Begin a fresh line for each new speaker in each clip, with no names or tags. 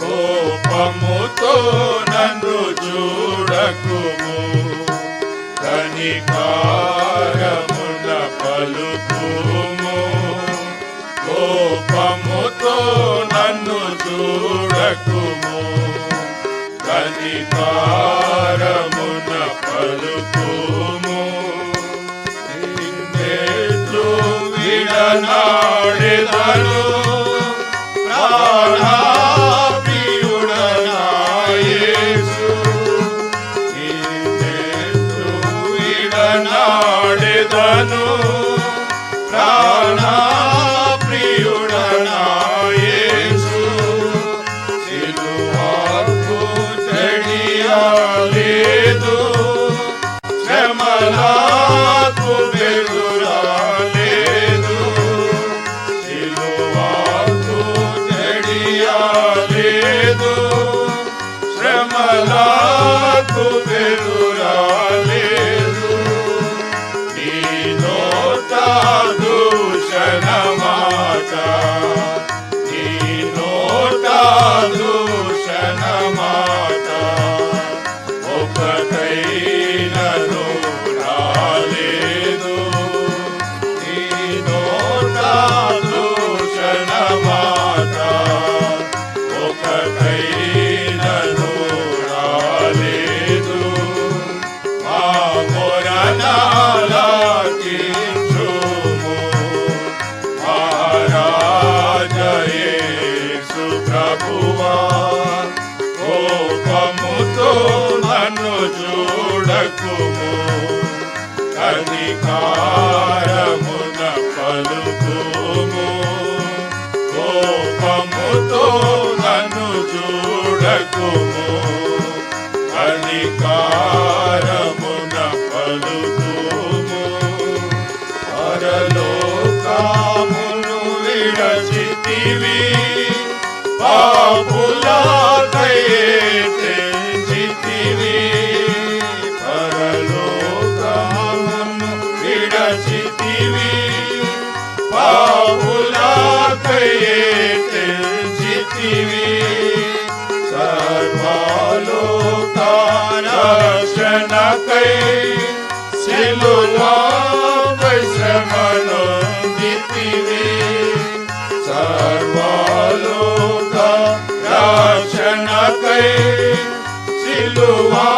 కోపముతో నన్ను చూడకుము. కనికారమున పలుకుము. కోపముతో నన్ను చూడకుము. కనికారమున పలుకుము. ಮಾತನಾಡಿದನು ಪ್ರಾಣ అధికారమున పలుకుము. కోపముతో నన్ను చూడకు. Silu wa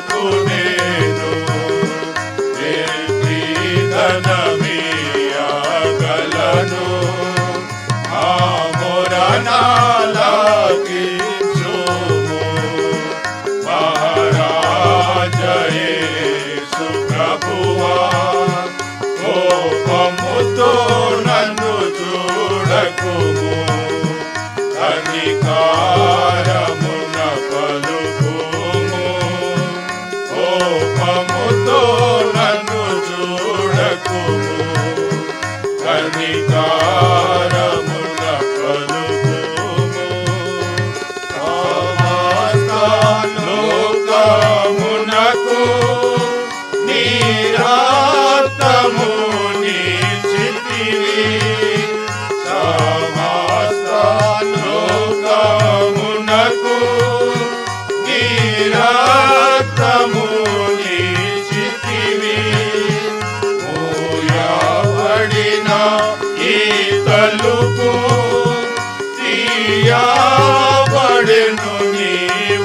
कुने अधिकारम्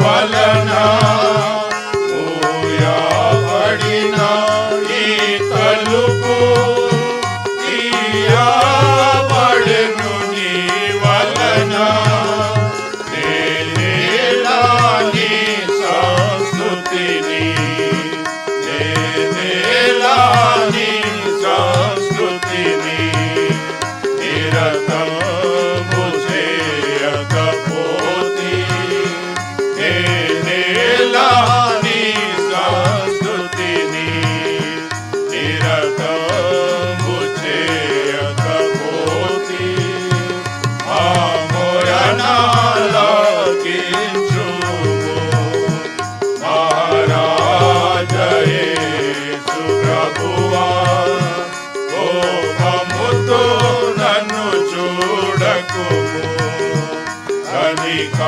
पालना చూడకుము అధికారమున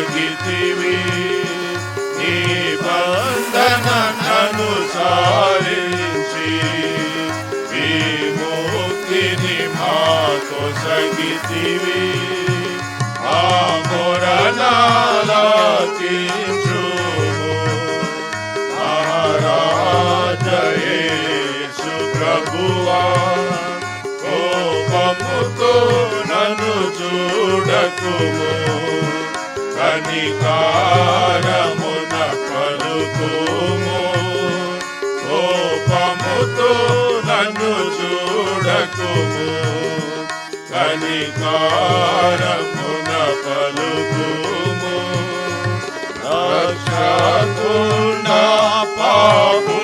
మాకు నీ వందనను విముక్తిని మాకు సగితివి ఆ మొరనాలకించుము ప్రభువా కోపముతో నన్ను చూడకుము. కనికారమున పలుకుము. కోపముతో నన్ను చూడకుము. కనికారమున పలుకుము. రక్షకున్న పాపులను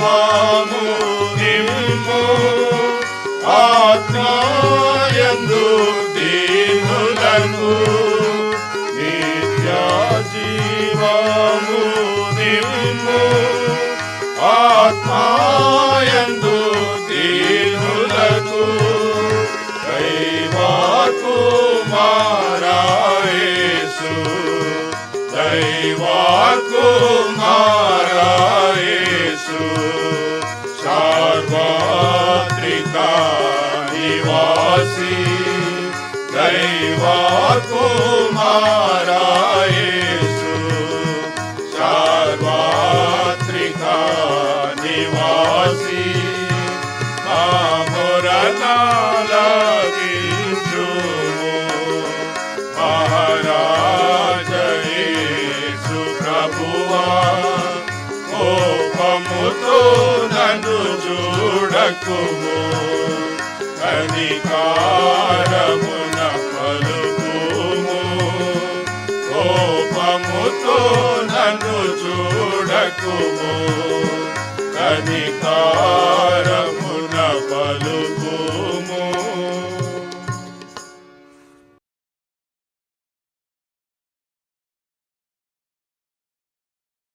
జీవము నిమ్ము ఆత్మాయందు దీనులను నిత్య జీవము నిమ్ము ఆత్మాయందు దీనులకు దైవాకు మారాయేసు. దైవాకు మారా సార్వత్రిక నివాసి దైవాకు మారాయేసు సార్వత్రిక నివాసి ఆమురనాలకించుము మహారాజయేసు ప్రభువా కోపముతో నన్ను తక్కువ అధికారమున పలుకుము. కోపముతో నన్ను చూడకుము. అధికారమున పలుకు